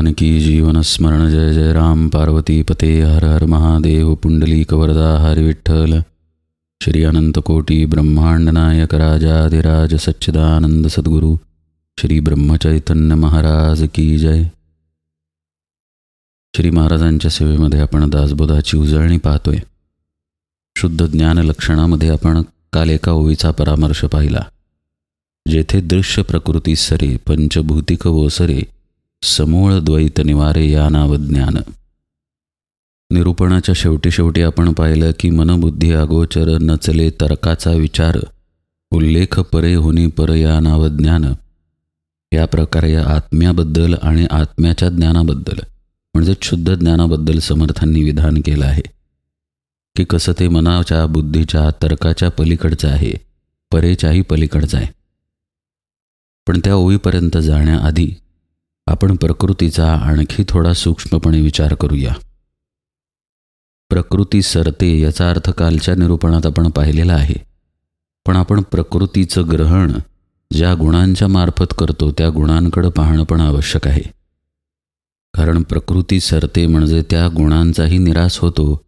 जानकी जीवन स्मरण जय जय राम। पार्वती पते हर हर महादेव। पुंडलीक वरदा हरि विठ्ठल श्री अनंत कोटी ब्रह्मांड नायक राजाधिराज सच्चिदानंद सद्गुरु। श्री ब्रह्मचैतन्य महाराज की जय। श्री महाराजांच्या सेवेमध्ये आपण दासबोधाची उजळणी पाहतोय. शुद्ध ज्ञान लक्षणामध्ये आपण काल एका ओवीचा परामर्श पाहिला. जेथे दृश्य प्रकृती सरे पंचभूतिक वोसरे समूळ द्वैत निवारे या नाव ज्ञान निरूपणाच्या शेवटी शेवटी आपण पाहिलं की मनबुद्धी अगोचर नचले तर्काचा विचार उल्लेख परे होनी पर या नाव ज्ञान या प्रकारे या आत्म्याबद्दल आणि आत्म्याच्या ज्ञानाबद्दल म्हणजे शुद्ध ज्ञानाबद्दल समर्थांनी विधान केलं आहे. की कसं ते मनाच्या बुद्धीच्या तर्काच्या पलीकडचं आहे परेच्याही पलीकडचं आहे. पण त्या ओळीपर्यंत जाण्याआधी आपण प्रकृतीचा आणखी थोडा सूक्ष्मपणे विचार करूया. प्रकृती सरते याचा अर्थ कालच्या निरूपणात आपण पाहिलेला आहे. पण आपण प्रकृतीचं ग्रहण ज्या गुणांच्या मार्फत करतो त्या गुणांकडं पाहणं पण आवश्यक आहे. कारण प्रकृती सरते म्हणजे त्या गुणांचाही निराश होतो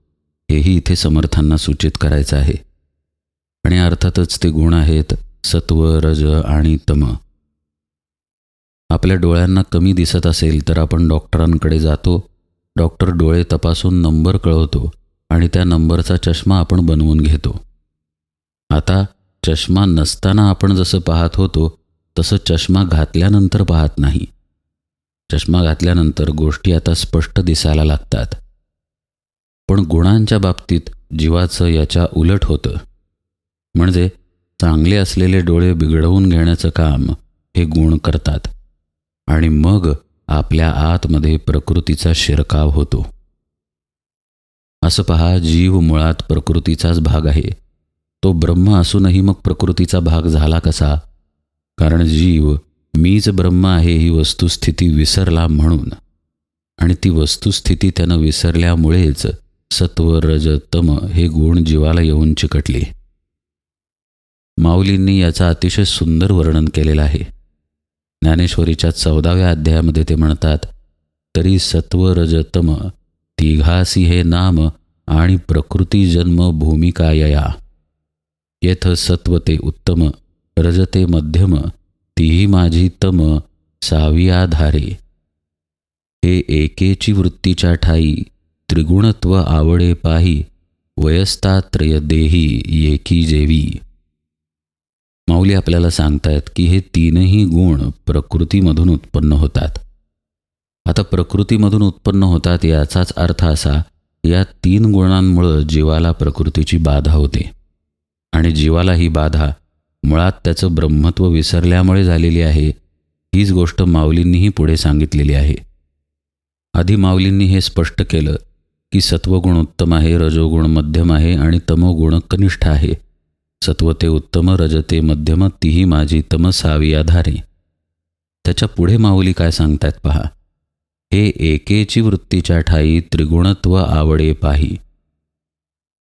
हेही इथे समर्थांना सूचित करायचं आहे. आणि अर्थातच ते गुण आहेत सत्व रज आणि तम. आपल्या डोळ्यांना कमी दिसत असेल तर आपण डॉक्टरांकडे जातो. डॉक्टर डोळे तपासून नंबर कळवतो आणि त्या नंबरचा चष्मा आपण बनवून घेतो. आता चष्मा नसताना आपण जसं पाहत होतो तसं चष्मा घातल्यानंतर पाहत नाही. चष्मा घातल्यानंतर गोष्टी आता स्पष्ट दिसायला लागतात. पण गुणांच्या बाबतीत जीवाचं याच्या उलट होतं. म्हणजे चांगले असलेले डोळे बिघडवून घेण्याचं काम हे गुण करतात. आणि मग आपल्या आतमध्ये प्रकृतीचा शिरकाव होतो. असं पहा जीव मुळात प्रकृतीचाच भाग आहे. तो ब्रह्म असूनही मग प्रकृतीचा भाग झाला कसा? कारण जीव मीच ब्रह्म आहे ही वस्तुस्थिती विसरला म्हणून. आणि ती वस्तुस्थिती त्यानं विसरल्यामुळेच सत्व रज तम हे गुण जीवाला येऊन चिकटले. माऊलींनी याचा अतिशय सुंदर वर्णन केलेलं आहे. ज्ञानेश्वरीच्या चौदाव्या अध्यायामध्ये ते म्हणतात तरी सत्व रजतम तिघासी हे नाम आणि प्रकृती जन्म भूमिकायया. येथ सत्व ते उत्तम रजते मध्यम तीही माझी तम सावियाधारे. हे एकेची वृत्तीच्या ठाई त्रिगुणत्व आवडे पाही वयस्तात्रय देही येकी जेवी. माऊली आपल्याला सांगतायत की हे तीनही गुण प्रकृतीमधून उत्पन्न होतात. आता प्रकृतीमधून उत्पन्न होतात याचाच अर्थ असा या तीन गुणांमुळं जीवाला प्रकृतीची बाधा होते. आणि जीवाला ही बाधा मुळात त्याचं ब्रह्मत्व विसरल्यामुळे झालेली आहे हीच गोष्ट माऊलींनीही पुढे सांगितलेली आहे. आधी माऊलींनी हे स्पष्ट केलं की सत्वगुण उत्तम आहे रजोगुण मध्यम आहे आणि तमोगुण कनिष्ठ आहे. सत्वते उत्तम रजते मध्यम तीही माझी तमसावी आधारे. त्याच्या पुढे माऊली काय सांगतायत पहा. हे एकेची वृत्तीच्या ठाई त्रिगुणत्व आवडे पाही.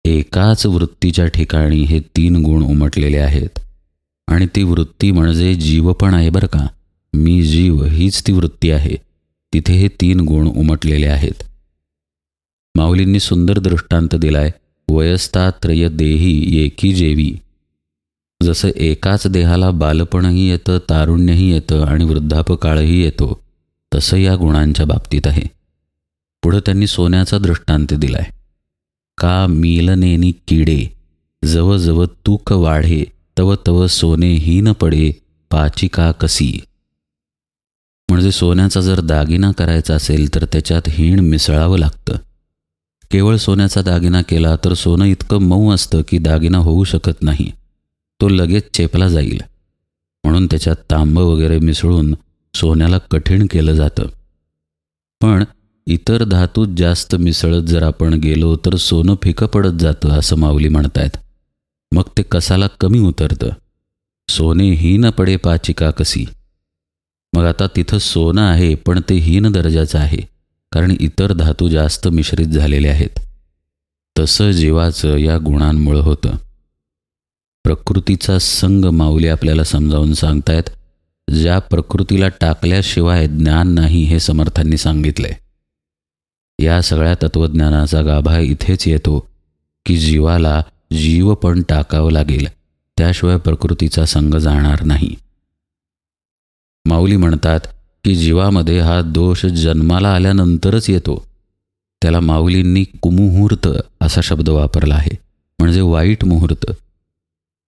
एकाच वृत्तीच्या ठिकाणी हे तीन गुण उमटलेले आहेत. आणि ती वृत्ती म्हणजे जीव पण आहे बरं का. मी जीव हीच ती वृत्ती आहे. तिथे हे तीन गुण उमटलेले आहेत. माऊलींनी सुंदर दृष्टांत दिलाय. वयस्तात्रय देही एकी जेवी. जसं एकाच देहाला बालपणही येतं तारुण्यही येतं आणि वृद्धापकाळही येतो तसं या गुणांच्या बाबतीत आहे. पुढं त्यांनी सोन्याचा दृष्टांत दिलाय. का मिलनेनी किडे जवजव तूक वाढे तव तव सोने हीन पडे पाची का कसी? म्हणजे सोन्याचा जर दागिना करायचा असेल तर त्याच्यात हीण मिसळावं लागतं. केवळ सोन्याचा दागिना केला तर सोनं इतकं मऊ असतं की दागिना होऊ शकत नाही. तो लगेच चेपला जाईल. म्हणून त्याच्यात तांबं वगैरे मिसळून सोन्याला कठीण केलं जातं. पण इतर धातूत जास्त मिसळत जर आपण गेलो तर सोनं फिकं पडत जातं असं माऊली म्हणतायत. मग ते कसाला कमी उतरतं? सोने हीन पडे पाचिका कसी? मग आता तिथं सोनं आहे पण ते हीन दर्जाचं आहे. कारण इतर धातू जास्त मिश्रित झालेले आहेत. तसं जीवाचं या गुणांमुळं होतं. प्रकृतीचा संग माऊली आपल्याला समजावून सांगतायत ज्या प्रकृतीला टाकल्याशिवाय ज्ञान नाही हे समर्थांनी सांगितले या सगळ्या तत्त्वज्ञानाचा गाभा इथेच येतो की जीवाला जीव पण टाकावं लागेल त्याशिवाय प्रकृतीचा संग जाणार नाही. माऊली म्हणतात की जीवामध्ये हा दोष जन्माला आल्यानंतरच येतो. त्याला माऊलींनी कुमुहूर्त असा शब्द वापरला आहे. म्हणजे वाईट मुहूर्त.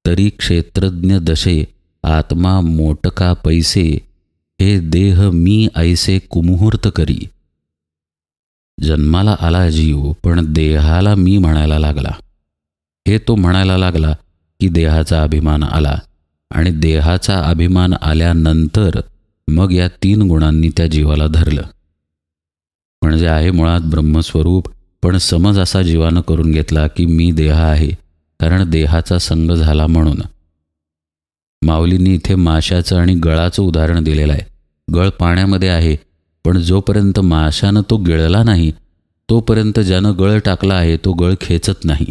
तरी क्षेत्रज्ञ दशे आत्मा मोटका पैसे हे देह मी ऐसे कुमुहूर्त करी. जन्माला आला जीव पण देहाला मी म्हणायला लागला. हे तो म्हणायला लागला की देहाचा अभिमान आला आणि देहाचा अभिमान आल्यानंतर मग या तीन गुणांनी त्या जीवाला धरलं. म्हणजे आहे मुळात ब्रह्मस्वरूप पण समज असा जीवानं करून घेतला की मी देह आहे कारण देहाचा संग झाला म्हणून. माऊलींनी इथे माशाचं आणि गळाचं उदाहरण दिलेलं आहे. गळ पाण्यामध्ये आहे पण जोपर्यंत माशानं तो गिळला नाही तोपर्यंत ज्यानं गळ टाकला आहे तो गळ खेचत नाही.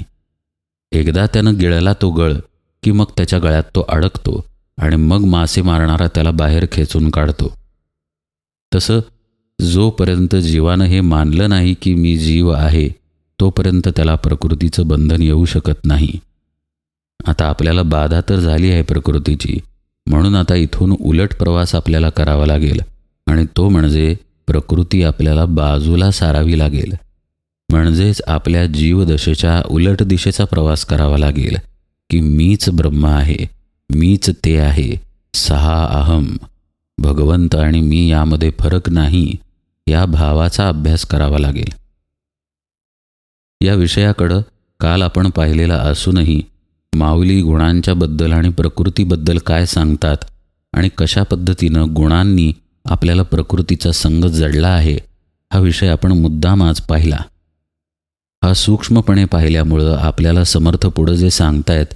एकदा त्यानं गिळला तो गळ की मग त्याच्या गळ्यात तो अडकतो. आणि मग मासे मारणारा त्याला बाहेर खेचून काढतो. तसं जोपर्यंत जीवानं हे मानलं नाही की मी जीव आहे तोपर्यंत त्याला प्रकृतीचं बंधन येऊ शकत नाही. आता आपल्याला बाधा तर झाली आहे प्रकृतीची म्हणून आता इथून उलट प्रवास आपल्याला करावा लागेल आणि तो म्हणजे प्रकृती आपल्याला बाजूला सारावी लागेल. म्हणजेच आपल्या जीवदशेच्या उलट दिशेचा प्रवास करावा लागेल की मीच ब्रह्म आहे. मीच ते आहे सहा अहम. भगवंत आणि मी यामध्ये फरक नाही या भावाचा अभ्यास करावा लागेल. या विषयाकडं काल आपण पाहिलेला असूनही माऊली गुणांच्याबद्दल आणि प्रकृतीबद्दल काय सांगतात आणि कशा पद्धतीनं गुणांनी आपल्याला प्रकृतीचा संग जडला आहे हा विषय आपण मुद्दाम आज पाहिला. हा सूक्ष्मपणे पाहिल्यामुळं आपल्याला समर्थ पुढं जे सांगतायत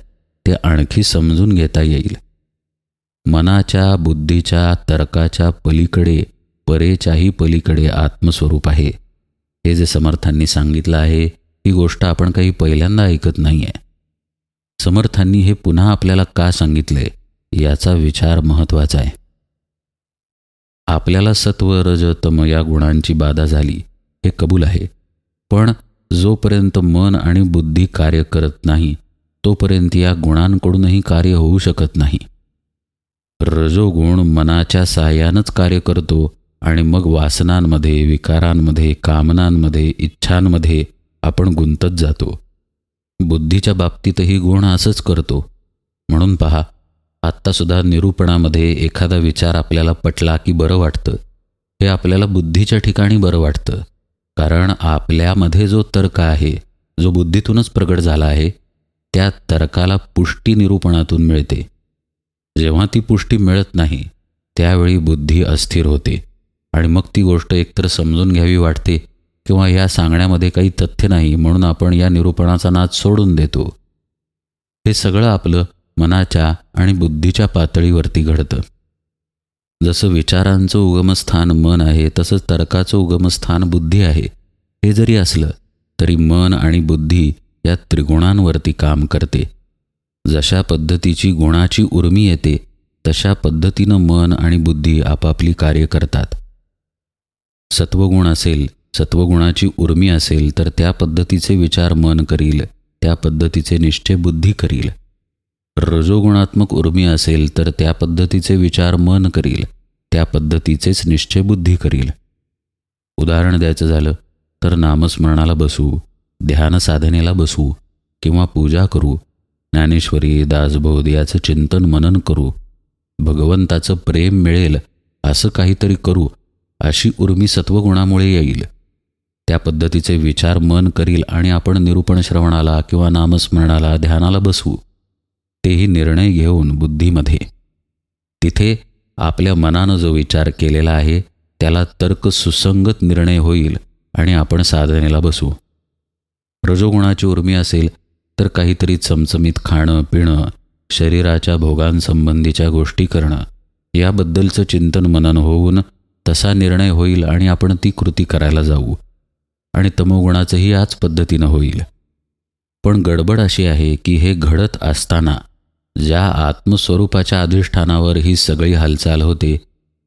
ते आणखी समजून घेता येईल. मनाच्या बुद्धीच्या तर्काच्या पलीकडे परेच्याही पलीकडे आत्मस्वरूप आहे. हे जे समर्थांनी सांगितलं आहे ही गोष्ट आपण काही पहिल्यांदा ऐकत नाही आहे समर्थांनी हे पुन्हा आपल्याला का सांगितले याचा विचार महत्त्वाचा आहे. आपल्याला सत्व रज तम या गुणांची बाधा झाली हे कबूल आहे. पण जोपर्यंत मन आणि बुद्धी कार्य करत नाही तोपर्यंत या गुणांकडूनही कार्य होऊ शकत नाही. रजोगुण मनाच्या साहाय्यानंच कार्य करतो आणि मग वासनांमध्ये विकारांमध्ये कामनांमध्ये इच्छांमध्ये आपण गुंतत जातो. बुद्धीच्या बाबतीतही गुण असंच करतो. म्हणून पहा आत्तासुद्धा निरूपणामध्ये एखादा विचार आपल्याला पटला की बरं वाटतं. हे आपल्याला बुद्धीच्या ठिकाणी बरं वाटतं. कारण आपल्यामध्ये जो तर्क आहे जो बुद्धीतूनच प्रगट झाला आहे त्या तर्काला पुष्टी निरूपणातून मिळते. जेव्हा ती पुष्टी मिळत नाही त्यावेळी बुद्धी अस्थिर होते आणि मग ती गोष्ट एकतर समजून घ्यावी वाटते किंवा या सांगण्यामध्ये काही तथ्य नाही म्हणून आपण या निरूपणाचा नाद सोडून देतो. हे सगळं आपलं मनाच्या आणि बुद्धीच्या पातळीवरती घडतं. जसं विचारांचं उगमस्थान मन आहे तसंच तर्काचं उगमस्थान बुद्धी आहे. हे जरी असलं तरी मन आणि बुद्धी या त्रिगुणांवरती काम करते. जशा पद्धतीची गुणाची उर्मी येते तशा पद्धतीनं मन आणि बुद्धी आपापली कार्य करतात. सत्वगुण असेल सत्वगुणाची उर्मी असेल तर त्या पद्धतीचे विचार मन करील त्या पद्धतीचे निश्चय बुद्धी करील. रजोगुणात्मक उर्मी असेल तर त्या पद्धतीचे विचार मन करील त्या पद्धतीचेच निश्चय बुद्धी करील. उदाहरण द्यायचं झालं तर नामस्मरणाला बसू. ध्यानसाधनेला बसू किंवा पूजा करू ज्ञानेश्वरी दासबोध याचं चिंतन मनन करू भगवंताचं प्रेम मिळेल असं काहीतरी करू अशी उर्मी सत्वगुणामुळे येईल. त्या पद्धतीचे विचार मन करील आणि आपण निरूपण श्रवणाला किंवा नामस्मरणाला ध्यानाला बसू. तेही निर्णय घेऊन बुद्धीमध्ये. तिथे आपल्या मनानं जो विचार केलेला आहे त्याला तर्क सुसंगत निर्णय होईल आणि आपण साधनेला बसू. रजोगुणाची उर्मी असेल तर काहीतरी चमचमीत खाणं पिणं शरीराच्या भोगांसंबंधीच्या गोष्टी करणं याबद्दलचं चिंतन मनन होऊन तसा निर्णय होईल आणि आपण ती कृती करायला जाऊ. आणि तमोगुणाचंही याच पद्धतीनं होईल. पण गडबड अशी आहे की हे घडत असताना ज्या आत्मस्वरूपाच्या अधिष्ठानावर ही सगळी हालचाल होते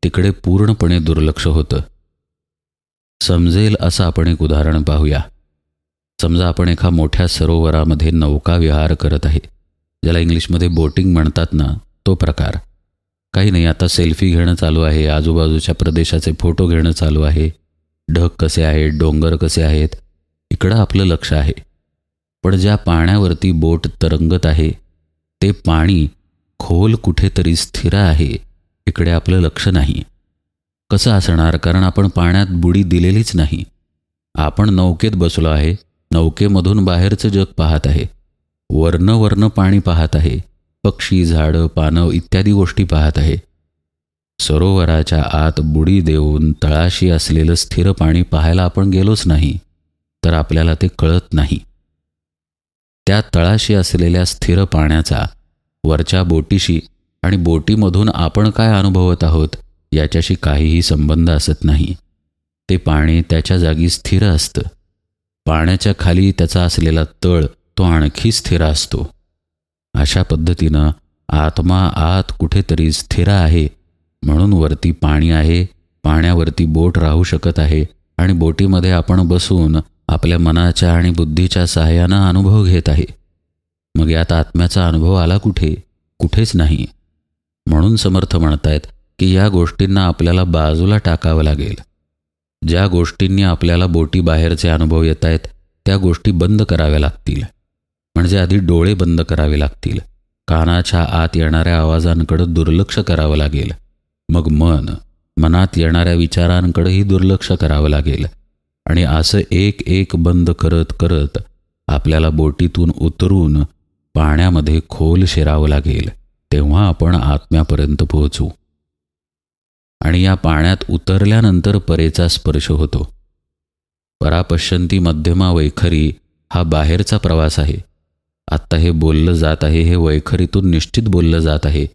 तिकडे पूर्णपणे दुर्लक्ष होतं. समजेल असं आपण एक उदाहरण पाहूया. समजा आपण एका मोठ्या सरोवरामध्ये नौका विहार करत आहे ज्याला इंग्लिशमध्ये बोटिंग म्हणतात ना तो प्रकार. काही नाही आता सेल्फी घेणं चालू आहे आजूबाजूच्या प्रदेशाचे फोटो घेणं चालू आहे ढग कसे आहेत डोंगर कसे आहेत इकडं आपलं लक्ष आहे. पण ज्या पाण्यावरती बोट तरंगत आहे ते पाणी खोल कुठेतरी स्थिर आहे इकडे आपलं लक्ष नाही. कसं असणार कारण आपण पाण्यात बुडी दिलेलीच नाही. आपण नौकेत बसलो आहे नौकेमधून बाहेरचं जग पाहत आहे. वर्ण वर्ण पाणी पाहत आहे. पक्षी झाडं पानं इत्यादी गोष्टी पाहत आहे. सरोवराच्या आत बुडी देऊन तळाशी असलेलं स्थिर पाणी पाहायला आपण गेलोच नाही तर आपल्याला ते कळत नाही. त्या तळाशी असलेल्या स्थिर पाण्याचा वरच्या बोटीशी आणि बोटीमधून आपण काय अनुभवत आहोत याच्याशी काहीही संबंध असत नाही. ते पाणी त्याच्या जागी स्थिर असतं. पाण्याच्या खाली त्याचा असलेला तळ तो आणखी स्थिर असतो. अशा पद्धतीनं आत्मा आत कुठेतरी स्थिर आहे म्हणून वरती पाणी आहे पाण्यावरती बोट राहू शकत आहे आणि बोटीमध्ये आपण बसून आपल्या मनाच्या आणि बुद्धीच्या सहाय्यानं अनुभव घेत आहे. मग यात आत्म्याचा अनुभव आला कुठे? कुठेच नाही. म्हणून समर्थ म्हणतायत की या गोष्टींना आपल्याला बाजूला टाकावं लागेल. ज्या गोष्टींनी आपल्याला बोटी बाहेरचे अनुभव येत आहेत त्या गोष्टी बंद कराव्या लागतील. म्हणजे आधी डोळे बंद करावे लागतील. कानाच्या आत येणाऱ्या आवाजांकडं दुर्लक्ष करावं लागेल. मग मन मनात येणाऱ्या विचारांकडेही दुर्लक्ष करावं लागेल. आणि असं एक एक बंद करत करत आपल्याला बोटीतून उतरून पाण्यामध्ये खोल शिरावं लागेल तेव्हा आपण आत्म्यापर्यंत पोहोचू. आणि या पाण्यात उतरल्यानंतर परेचा स्पर्श होतो. परापश्यंती मध्यमा वैखरी हा बाहेरचा प्रवास आहे. आत्ता हे बोललं जात आहे हे वैखरीतून निश्चित बोललं जात आहे.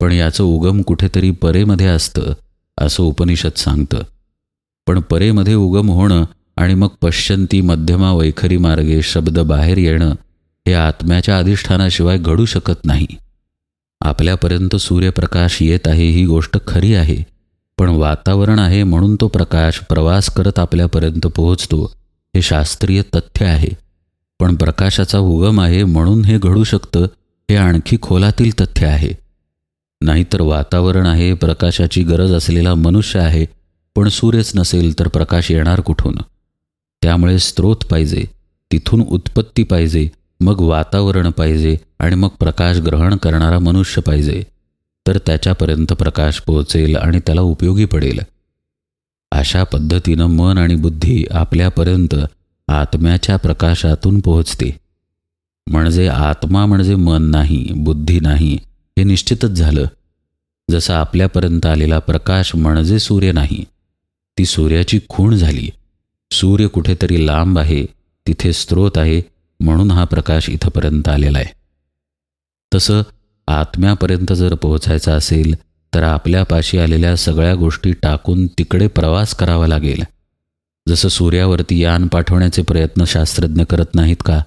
पण याचं उगम कुठेतरी परेमध्ये असतं असं उपनिषद सांगतं. पण परेमध्ये उगम होणं आणि मग पश्चंती मध्यमा वैखरी मार्गे शब्द बाहेर येणं हे आत्म्याच्या अधिष्ठानाशिवाय घडू शकत नाही. आपल्यापर्यंत सूर्यप्रकाश येत आहे ही गोष्ट खरी आहे. पण वातावरण आहे म्हणून तो प्रकाश प्रवास करत आपल्यापर्यंत पोहोचतो हे शास्त्रीय तथ्य आहे. पण प्रकाशाचा उगम आहे म्हणून हे घडू शकतं हे आणखी खोलातील तथ्य आहे. नाहीतर वातावरण आहे प्रकाशाची गरज असलेला मनुष्य आहे पण सूर्यच नसेल तर प्रकाश येणार कुठून? त्यामुळे स्रोत पाहिजे तिथून उत्पत्ती पाहिजे मग वातावरण पाहिजे आणि मग प्रकाश ग्रहण करणारा मनुष्य पाहिजे. तर त्याच्यापर्यंत प्रकाश पोहोचेल आणि त्याला उपयोगी पडेल. अशा पद्धतीनं मन आणि बुद्धी आपल्यापर्यंत आत्म्याच्या प्रकाशातून पोहोचते. म्हणजे आत्मा म्हणजे मन नाही बुद्धी नाही हे निश्चितच झालं. जसं आपल्यापर्यंत आलेला प्रकाश म्हणजे सूर्य नाही. ती सूर्याची खूण झाली. सूर्य कुठेतरी लांब आहे तिथे स्रोत आहे म्हणून हा प्रकाश इथंपर्यंत आलेला आहे. तसं आत्म्यापर्यंत जर पोहोचायचं असेल तर आपल्यापाशी आलेल्या सगळ्या गोष्टी टाकून तिकडे प्रवास करावा लागेल. जसं सूर्यावरती यान पाठवण्याचे प्रयत्न शास्त्रज्ञ करत नाहीत का?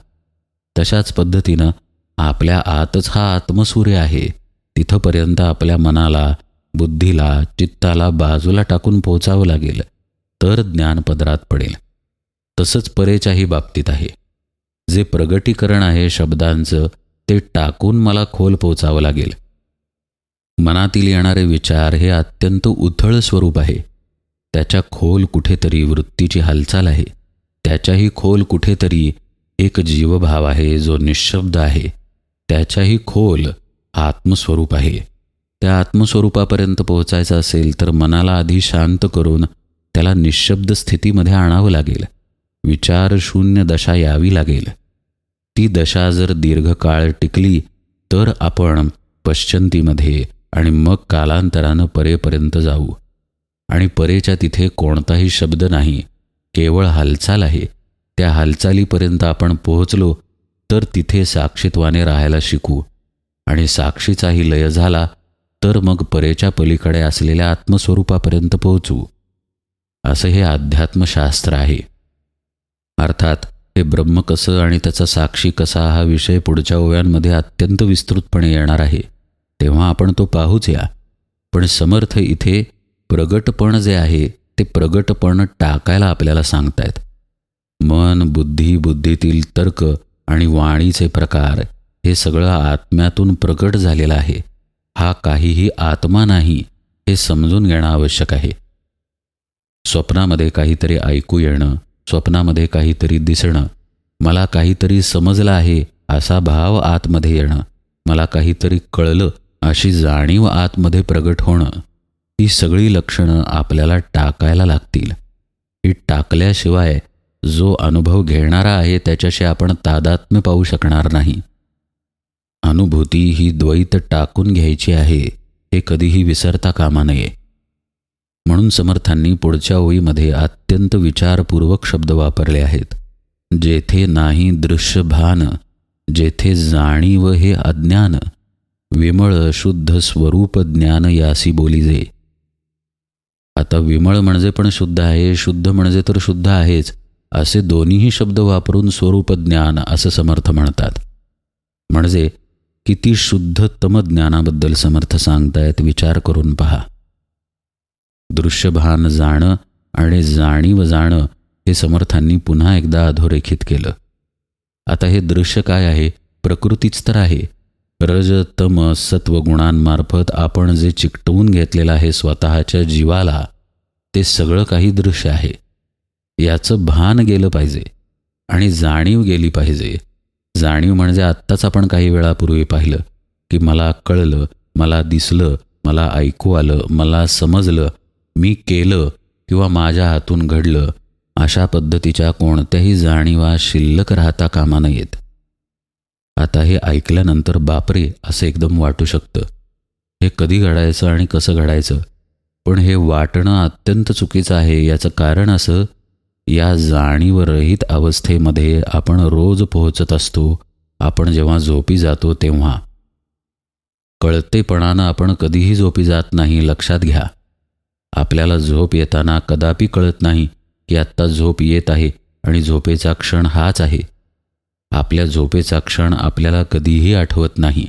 तशाच पद्धतीनं आपल्या आतच हा आत्मसूर्य आहे. तिथंपर्यंत आपल्या मनाला बुद्धीला चित्ताला बाजूला टाकून पोहोचावं लागेल तर ज्ञानपदरात पडेल. तसंच परेच्याही बाबतीत आहे. जे प्रगटीकरण आहे शब्दांचं ते टाकून मला खोल पोचावं लागेल. मनातील येणारे विचार हे अत्यंत उथळ स्वरूप आहे. त्याच्या खोल कुठेतरी वृत्तीची हालचाल आहे. त्याच्याही खोल कुठेतरी एक जीवभाव आहे जो निशब्द आहे. त्याच्याही खोल आत्मस्वरूप आहे. त्या आत्मस्वरूपापर्यंत पोहोचायचं असेल तर मनाला आधी शांत करून त्याला निशब्द स्थितीमध्ये आणावं लागेल. विचार शून्य दशा यावी लागेल. ती दशा जर दीर्घकाळ टिकली तर आपण पश्चंतीमध्ये आणि मग कालांतरानं परेपर्यंत जाऊ. आणि परेच्या तिथे कोणताही शब्द नाही केवळ हालचाल आहे. त्या हालचालीपर्यंत आपण पोहोचलो तर तिथे साक्षीत्वाने राहायला शिकू. आणि साक्षीचाही लय झाला तर मग परेच्या पलीकडे असलेल्या आत्मस्वरूपापर्यंत पोहोचू. असं हे अध्यात्मशास्त्र आहे. अर्थात हे ब्रह्म कसं आणि त्याचा साक्षी कसा हा विषय पुढच्या ओव्यांमध्ये अत्यंत विस्तृतपणे येणार आहे. तेव्हा आपण तो पाहूच या. पण समर्थ इथे प्रगटपण जे आहे ते प्रगटपण टाकायला आपल्याला सांगतायत. मन बुद्धी बुद्धीतील तर्क आणि वाणीचे प्रकार हे सगळं आत्म्यातून प्रकट झालेलं आहे. हा काहीही आत्मा नाही हे समजून घेणं आवश्यक आहे. स्वप्नामध्ये काहीतरी ऐकू येणं स्वप्नामध्ये काहीतरी दिसणं. मला काहीतरी समजलं आहे असा भाव आतमध्ये येणं. मला काहीतरी कळलं अशी जाणीव आतमध्ये प्रगट होणं. ही सगळी लक्षणं आपल्याला टाकायला लागतील. ही टाकल्याशिवाय जो अनुभव घेणारा आहे त्याच्याशी आपण तादात्म्य पाहू शकणार नाही. अनुभूती ही द्वैत टाकून घ्यायची आहे हे कधीही विसरता कामा नये. म्हणून समर्थांनी पुढच्या ओळीमध्ये अत्यंत विचारपूर्वक शब्द वापरले आहेत. जेथे नाही दृश्य भान जेथे जाणीव हे अज्ञान विमळ शुद्ध स्वरूप ज्ञान यासी बोलीजे आता विमळ म्हणजे पण शुद्ध आहे शुद्ध म्हणजे तर शुद्ध आहेच असे दोन्हीही शब्द वापरून स्वरूप ज्ञान असं समर्थ म्हणतात. म्हणजे किती शुद्धतम ज्ञानाबद्दल समर्थ सांगतायत विचार करून पहा. दृश्यभान जाणं आणि जाणीव जाणं हे समर्थांनी पुन्हा एकदा अधोरेखित केलं. आता हे दृश्य काय आहे? प्रकृतीच तर आहे. रज तम सत्व गुणांमार्फत आपण जे चिकटवून घेतलेलं आहे स्वतःच्या जीवाला ते सगळं काही दृश्य आहे. याचं भान गेलं पाहिजे आणि जाणीव गेली पाहिजे. जाणीव म्हणजे आत्ताच आपण काही वेळापूर्वी पाहिलं की मला कळलं मला दिसलं मला ऐकू आलं मला समजलं मी केलं किंवा माझ्या हातून घडलं अशा पद्धतीच्या कोणत्याही जाणीवा शिल्लक राहता कामा नयेत. आता हे ऐकल्यानंतर बापरे असं एकदम वाटू शकतं. हे कधी घडायचं आणि कसं घडायचं? पण हे वाटणं अत्यंत चुकीचं आहे. याचं कारण असं या जाणीवरहित अवस्थेमध्ये आपण रोज पोहोचत असतो आपण जेव्हा झोपी जातो तेव्हा. कळतेपणानं आपण कधीही झोपी जात नाही लक्षात घ्या. आपल्याला झोप येताना कदापि कळत नाही की आत्ता झोप येत आहे आणि झोपेचा क्षण हाच आहे. आपल्या झोपेचा क्षण आपल्याला कधीही आठवत नाही.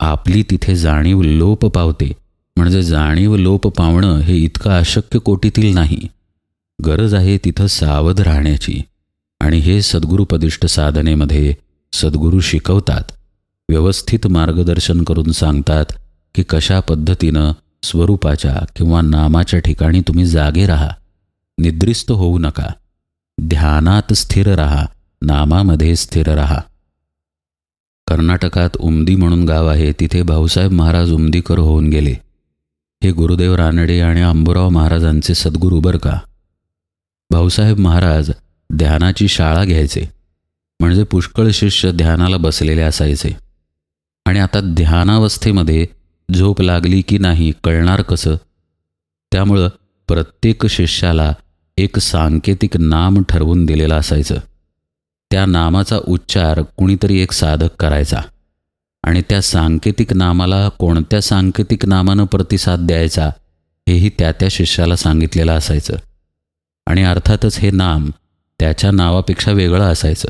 आपली तिथे जाणीव लोप पावते. म्हणजे जाणीव लोप पावणं हे इतकं अशक्य कोटीतील नाही. गरज आहे तिथं सावध राहण्याची. आणि हे सद्गुरुपदिष्ट साधनेमध्ये सद्गुरू शिकवतात. व्यवस्थित मार्गदर्शन करून सांगतात की कशा पद्धतीनं स्वरूपाच्या किंवा नामाच्या ठिकाणी तुम्ही जागे राहा. निद्रिस्त होऊ नका. ध्यानात स्थिर राहा. नामामध्ये स्थिर राहा. कर्नाटकात उमदी म्हणून गाव आहे. तिथे भाऊसाहेब महाराज उमदीकर होऊन गेले. हे गुरुदेव रानडे आणि अंबुराव महाराजांचे सद्गुरू बर का? भाऊसाहेब महाराज ध्यानाची शाळा घ्यायचे. म्हणजे पुष्कळ शिष्य ध्यानाला बसलेले असायचे. आणि आता ध्यानावस्थेमध्ये झोप लागली की नाही कळणार कसं? त्यामुळं प्रत्येक शिष्याला एक सांकेतिक नाम ठरवून दिलेलं असायचं. त्या नामाचा उच्चार कुणीतरी एक साधक करायचा आणि त्या सांकेतिक नामाला कोणत्या सांकेतिक नामानं प्रतिसाद द्यायचा हेही त्या त्या शिष्याला सांगितलेलं असायचं. आणि अर्थातच हे नाम त्याच्या नावापेक्षा वेगळं असायचं.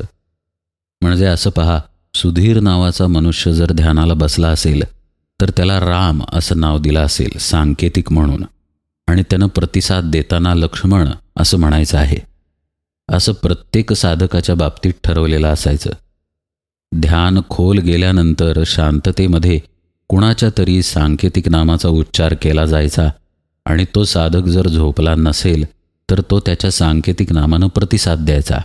म्हणजे असं पहा सुधीर नावाचा मनुष्य जर ध्यानाला बसला असेल तर त्याला राम असं नाव दिलं असेल सांकेतिक म्हणून. आणि त्यानं प्रतिसाद देताना लक्ष्मण असं म्हणायचं आहे. असं प्रत्येक साधकाच्या बाबतीत ठरवलेलं असायचं. ध्यान खोल गेल्यानंतर शांततेमध्ये कुणाच्या तरी सांकेतिक नामाचा उच्चार केला जायचा आणि तो साधक जर झोपला नसेल तर तो त्याच्या सांकेतिक नामानं प्रतिसाद द्यायचा.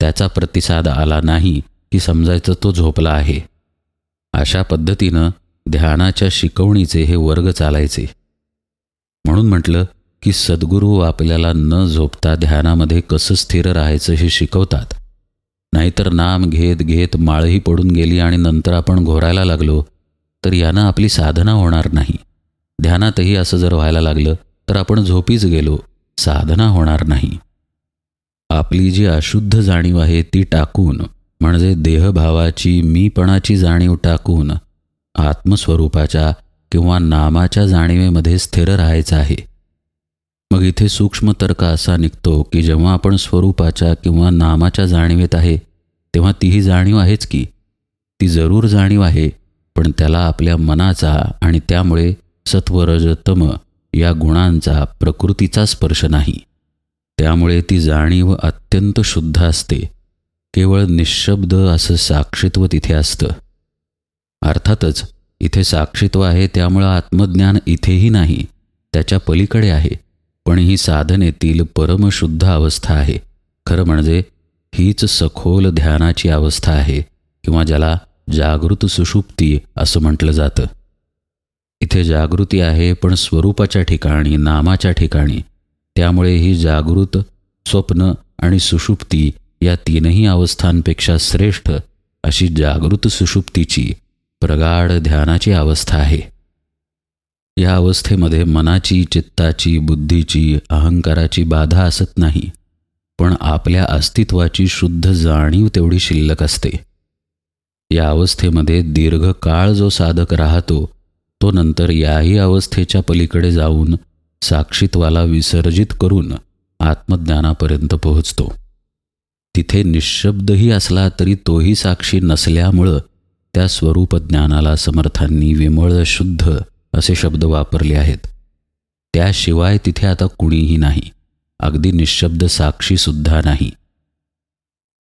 त्याचा प्रतिसाद आला नाही की समजायचं तो झोपला आहे. अशा पद्धतीनं ध्यानाच्या शिकवणीचे हे वर्ग चालायचे. म्हणून म्हटलं की सद्गुरू आपल्याला न झोपता ध्यानामध्ये कसं स्थिर राहायचं हे शिकवतात. नाहीतर नाम घेत घेत माळही पडून गेली आणि नंतर आपण घोरायला लागलो तर यानं आपली साधना होणार नाही. ध्यानातही असं जर व्हायला लागलं तर आपण झोपीच गेलो साधना होणार नाही. आपली जी अशुद्ध जाणीव आहे ती टाकून म्हणजे देहभावाची मीपणाची जाणीव टाकून आत्मस्वरूपाच्या किंवा नामाच्या जाणीवेमध्ये स्थिर राहायचं आहे. मग इथे सूक्ष्म तर्क असा निघतो की जेव्हा आपण स्वरूपाच्या किंवा नामाच्या जाणीवेत आहे तेव्हा तीही जाणीव आहेच की ती जरूर जाणीव आहे पण त्याला आपल्या मनाचा आणि त्यामुळे सत्वरजतम या गुणांचा प्रकृतीचा स्पर्श नाही. त्यामुळे ती जाणीव अत्यंत शुद्ध असते. केवळ निशब्द असं साक्षित्व तिथे असतं. अर्थातच इथे साक्षित्व आहे त्यामुळं आत्मज्ञान इथेही नाही त्याच्या पलीकडे आहे. पण ही साधनेतील परमशुद्ध अवस्था आहे. खरं म्हणजे हीच सखोल ध्यानाची अवस्था आहे किंवा ज्याला जागृत सुषुप्ती असं म्हटलं जातं. इथे जागृती आहे पण स्वरूपाच्या ठिकाणी नामाच्या ठिकाणी. त्यामुळे ही जागृत स्वप्न आणि सुषुप्ती या तीनही अवस्थांपेक्षा श्रेष्ठ अशी जागृत सुषुप्तीची प्रगाढ ध्यानाची अवस्था आहे. या अवस्थेमध्ये मनाची चित्ताची बुद्धीची अहंकाराची बाधा असत नाही पण आपल्या अस्तित्वाची शुद्ध जाणीव तेवढी शिल्लक असते. या अवस्थेमध्ये दीर्घकाळ जो साधक राहतो तो नंतर याही अवस्थेच्या पलीकडे जाऊन साक्षीत्वाला विसर्जित करून आत्मज्ञानापर्यंत पोहोचतो. तिथे निशब्दही असला तरी तोही साक्षी नसल्यामुळं त्या स्वरूप ज्ञानाला समर्थांनी विमळ शुद्ध असे शब्द वापरले आहेत. त्याशिवाय तिथे आता कुणीही नाही. अगदी निशब्द साक्षीसुद्धा नाही.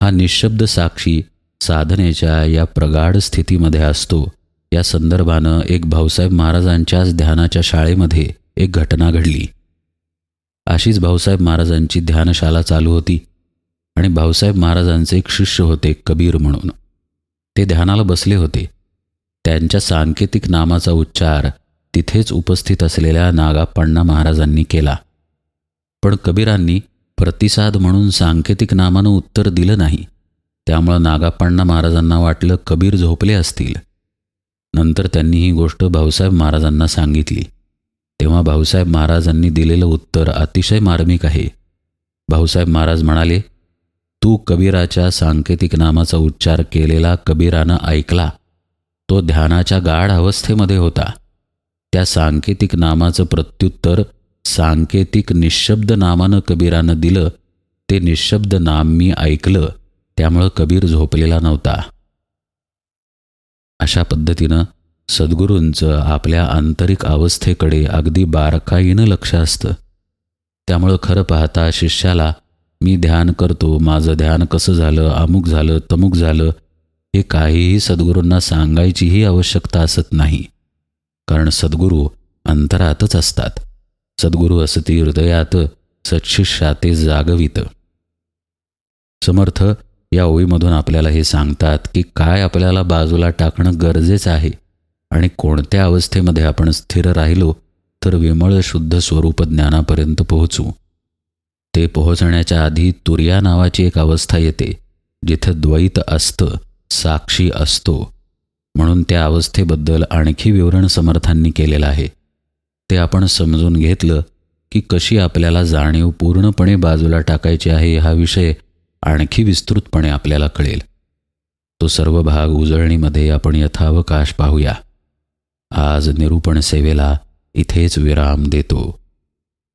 हा निशब्द साक्षी साधनेच्या या प्रगाढ स्थितीमध्ये असतो. या संदर्भानं एक भाऊसाहेब महाराजांच्याच ध्यानाच्या शाळेमध्ये एक घटना घडली. अशीच भाऊसाहेब महाराजांची ध्यानशाला चालू होती आणि भाऊसाहेब महाराजांचे एक शिष्य होते कबीर म्हणून. ते ध्यानाला बसले होते. त्यांच्या सांकेतिक नामाचा उच्चार तिथेच उपस्थित असलेल्या नागाप्पांना महाराजांनी केला. पण कबीरांनी प्रतिसाद म्हणून सांकेतिक नामानं उत्तर दिलं नाही. त्यामुळं नागाप्पांना महाराजांना वाटलं कबीर झोपले असतील. नंतर त्यांनी ही गोष्ट भाऊसाहेब महाराजांना सांगितली. तेव्हा भाऊसाहेब महाराजांनी दिलेलं उत्तर अतिशय मार्मिक आहे. भाऊसाहेब महाराज म्हणाले तू कबीराच्या सांकेतिक नामाचा उच्चार केलेला कबीरानं ऐकला तो ध्यानाच्या गाढ अवस्थेमध्ये होता. त्या सांकेतिक नामाचं प्रत्युत्तर सांकेतिक निशब्द नामानं कबीरानं दिलं ते निशब्द नाम मी ऐकलं त्यामुळं कबीर झोपलेला नव्हता. अशा पद्धतीनं सद्गुरूंचं आपल्या आंतरिक अवस्थेकडे अगदी बारकाईनं लक्ष असतं. त्यामुळं खरं पाहता शिष्याला मी ध्यान करतो माझं ध्यान कसं झालं अमुक झालं तमुक झालं हे काहीही सद्गुरूंना सांगायचीही आवश्यकता असत नाही. कारण सद्गुरू अंतरातच असतात. सद्गुरू असती हृदयात सच्छिष्याते जागवित. समर्थ या ओळीमधून आपल्याला हे सांगतात की काय आपल्याला बाजूला टाकणं गरजेचं आहे आणि कोणत्या अवस्थेमध्ये आपण स्थिर राहिलो तर विमळ शुद्ध स्वरूप ज्ञानापर्यंत पोहोचू. ते पोहोचण्याच्या आधी तुर्या नावाची एक अवस्था येते जिथं द्वैत असतं साक्षी असतो. म्हणून त्या अवस्थेबद्दल आणखी विवरण समर्थांनी केलेलं आहे. ते आपण समजून घेतलं की कशी आपल्याला जाणीव पूर्णपणे बाजूला टाकायची आहे हा विषय आणखी विस्तृतपणे आपल्याला कळेल. तो सर्व भाग उजळणीमध्ये आपण यथावकाश पाहूया. आज निरूपण सेवेला इथेच विराम देतो.